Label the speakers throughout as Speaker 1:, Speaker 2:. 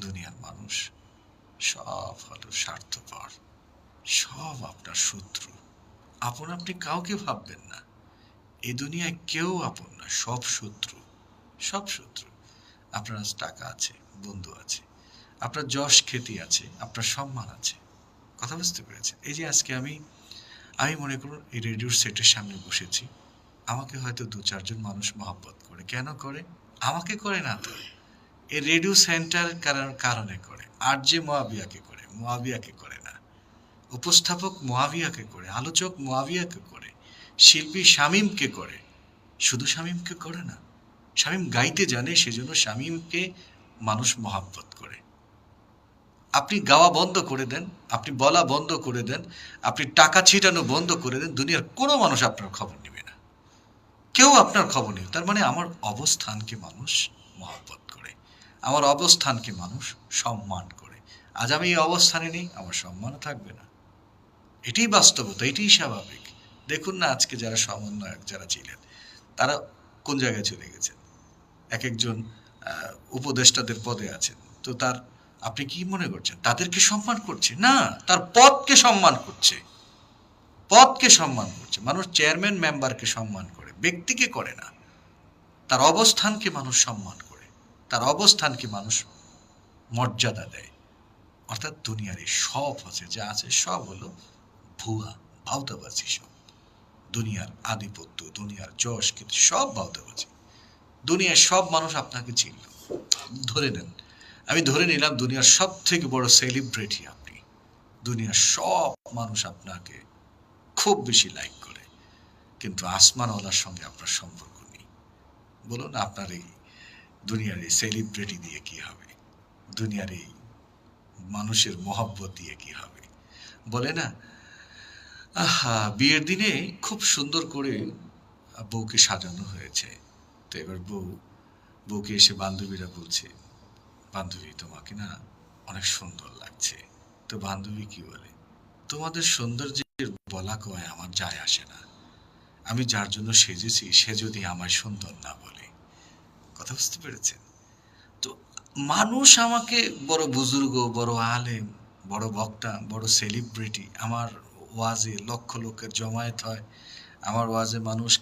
Speaker 1: দুনিয়ার মানুষ। সব হলো স্বার্থপর। সব আপনার শত্রু। আপন আপনি কাউকে ভাববেন না। এ দুনিয়ায় কেউ আপন না, সব শত্রু। সব শত্রু। আপনার টাকা আছে, বন্ধু আছে। আপনার যশ খ্যাতি আছে, আপনার সম্মান আছে। কথা বুঝতে পেরেছেন? এই যে আজকে আমি আমি মনে করুন এই রেডিওর সেটের সামনে বসেছি। আমাকে হয়তো দু চারজন মানুষ মহব্বত করে। কেন করে? আমাকে করে না তো? এই রেডিও সেন্টার কারণ, কারণে করে। আর যে মোয়াবিয়াকে করে মোয়াবিয়াকে করে না। উপস্থাপক মোয়াবিয়াকে করে, আলোচক মোয়াবিয়াকে করে, শিল্পী শামীমকে করে। শুধু শামীমকে করে না, শামীম গাইতে জানে, সেজন্য শামীমকে মানুষ মহাব্বত করে। আপনি গাওয়া বন্ধ করে দেন, আপনি বলা বন্ধ করে দেন, আপনি টাকা ছিটানো বন্ধ করে দেন, দুনিয়ার কোনো মানুষ আপনার খবর নেবে না। কেউ আপনার খবর নেবে তার মানে আমার অবস্থানকে মানুষ মহব্বত আমার অবস্থানকে মানুষ সম্মান করে। আজ আমি এই অবস্থানে নেই, আমার সম্মানও থাকবে না। এটাই বাস্তবতা, এটাই স্বাভাবিক। দেখুন না আজকে যারা সমন্বয়ক যারা ছিলেন, তারা কোন জায়গায় চলে গেছেন? এক একজন উপদেষ্টাদের পদে আছেন। তো তার, আপনি কি মনে করছেন? তাদেরকে সম্মান করছে? না, তার পদকে সম্মান করছে। পদকে সম্মান করছে। মানুষ চেয়ারম্যান, মেম্বারকে সম্মান করে, ব্যক্তিকে করে না। তার অবস্থানকে মানুষ সম্মান তার অবস্থানকে মানুষ মর্যাদা দেয়? অর্থাৎ দুনিয়ার এই সব আছে, যা আছে সব হলো ভুয়া, ভাওতাবাজি সব। দুনিয়ার আধিপত্য, দুনিয়ার যশ, কিন্তু সব ভাওতাবাজি। দুনিয়ার সব মানুষ আপনাকে চিনল। ধরে নেন, আমি ধরে নিলাম দুনিয়ার সব থেকে বড় সেলিব্রিটি আপনি। দুনিয়ার সব মানুষ আপনাকে খুব বেশি লাইক করে। কিন্তু আসমানওয়ালার সঙ্গে আপনার সম্পর্ক নেই। বলুন, আপনার এই দুনিয়ার এই সেলিব্রিটি দিয়ে কি হবে? দুনিয়ার এই মানুষের মহব্বত দিয়ে কি হবে? বলে না, আহা, বিয়ের দিনে খুব সুন্দর করে বউকে সাজানো হয়েছে। তো এবার বউ, বউকে এসে বান্ধবীরা বলছে, বান্ধবী তোমাকে না অনেক সুন্দর লাগছে। তো বান্ধবী কি বলে, তোমাদের সৌন্দর্যের বলা কয় আমার যায় আসে না। আমি যার জন্য সেজেছি সে যদি আমায় সুন্দর না বলে। কথা বুঝতে পেরেছেন? তো মানুষ আমাকে বড় বুজুর্গ, বড় আলেম, বড় বক্তা, বড় সেলিব্রিটি আমার ওয়াজে লক্ষ লোকের জমায়েত হয়। আমার ওয়াজে মানুষ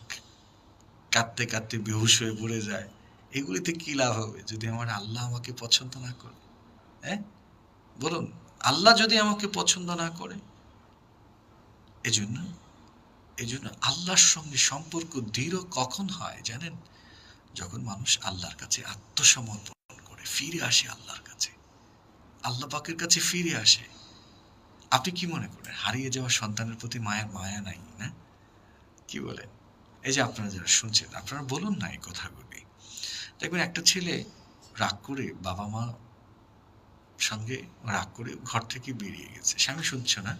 Speaker 1: কাঁদতে কাঁদতে বেহুশ হয়ে পড়ে যায়। এগুলিতে কি লাভ হবে যদি আমার আল্লাহ আমাকে পছন্দ না করে? হ্যাঁ? বলুন, আল্লাহ যদি আমাকে পছন্দ না করে? এজন্য এজন্য আল্লাহর সঙ্গে সম্পর্ক দৃঢ় কখন হয় জানেন? যখন মানুষ আল্লাহর কাছে আত্মসমর্পণ করে ফিরে আসে আল্লাহর কাছে আল্লাহ পাকের কাছে ফিরে আসে আপনি কি মনে করেন? হারিয়ে যাওয়া সন্তানের প্রতি মায়ের মায়া নাই না? কি বলেন? এই যে আপনারা যারা শুনছেন আপনারা বলুন না এই কথাগুলি। দেখবেন একটা ছেলে রাগ করে বাবা মা সঙ্গে রাগ করে ঘর থেকে বেরিয়ে গেছে। স্বামী শুনছো না?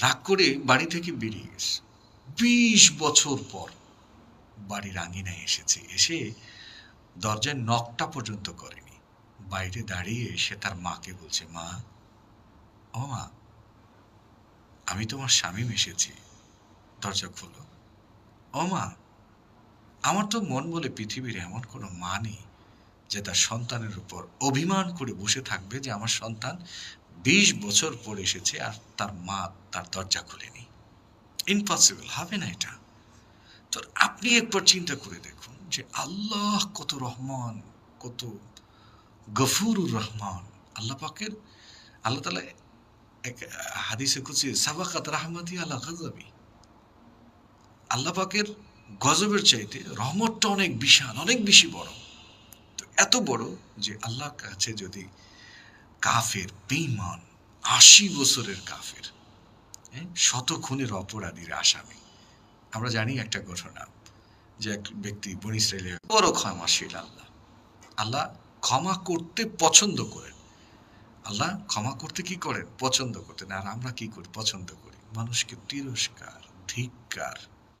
Speaker 1: রাগ করে বাড়ি থেকে বেরিয়ে গেছে। বিশ বছর পর বাড়ির আঙিনায় এসেছে। এসে দরজায় নকটা পর্যন্ত করেনি। বাইরে দাঁড়িয়ে সে তার মাকে বলছে, মা, ও মা, আমি তোমার স্বামী এসেছি দরজা খোলো। ও মা, আমার তো মন বলে পৃথিবীর এমন কোনো মা নেই যে তার সন্তানের উপর অভিমান করে বসে থাকবে যে আমার সন্তান বিশ বছর পর এসেছে আর তার মা তার দরজা খুলেনি। ইম্পসিবল হবে না এটা। তো আপনি একবার চিন্তা করে দেখুন যে আল্লাহ কত রহমান কত গফুরুর রহমান। আল্লাহ পাকের আল্লাহ তালা এক হাদিসে কুচি সাবাকাত রাহমাতি আল্লাহ গাজাবি আল্লাহ পাকের গজবের চাইতে রহমতটা অনেক বিশাল অনেক বেশি বড়। তো এত বড় যে আল্লাহর কাছে যদি কাফের বেইমান আশি বছরের কাফের হ্যাঁ, শত খুনের অপরাধীর আসামি আমরা জানি একটা ঘটনা যে এক ব্যক্তি বন ইসরায়েলের বড় ক্ষমাশীল আল্লাহ। আল্লাহ ক্ষমা করতে পছন্দ করেন। আল্লাহ ক্ষমা করতে কি করেন? পছন্দ করতেন। আর আমরা কি করি? পছন্দ করি। মানুষকে তিরস্কার, ধিক্কার।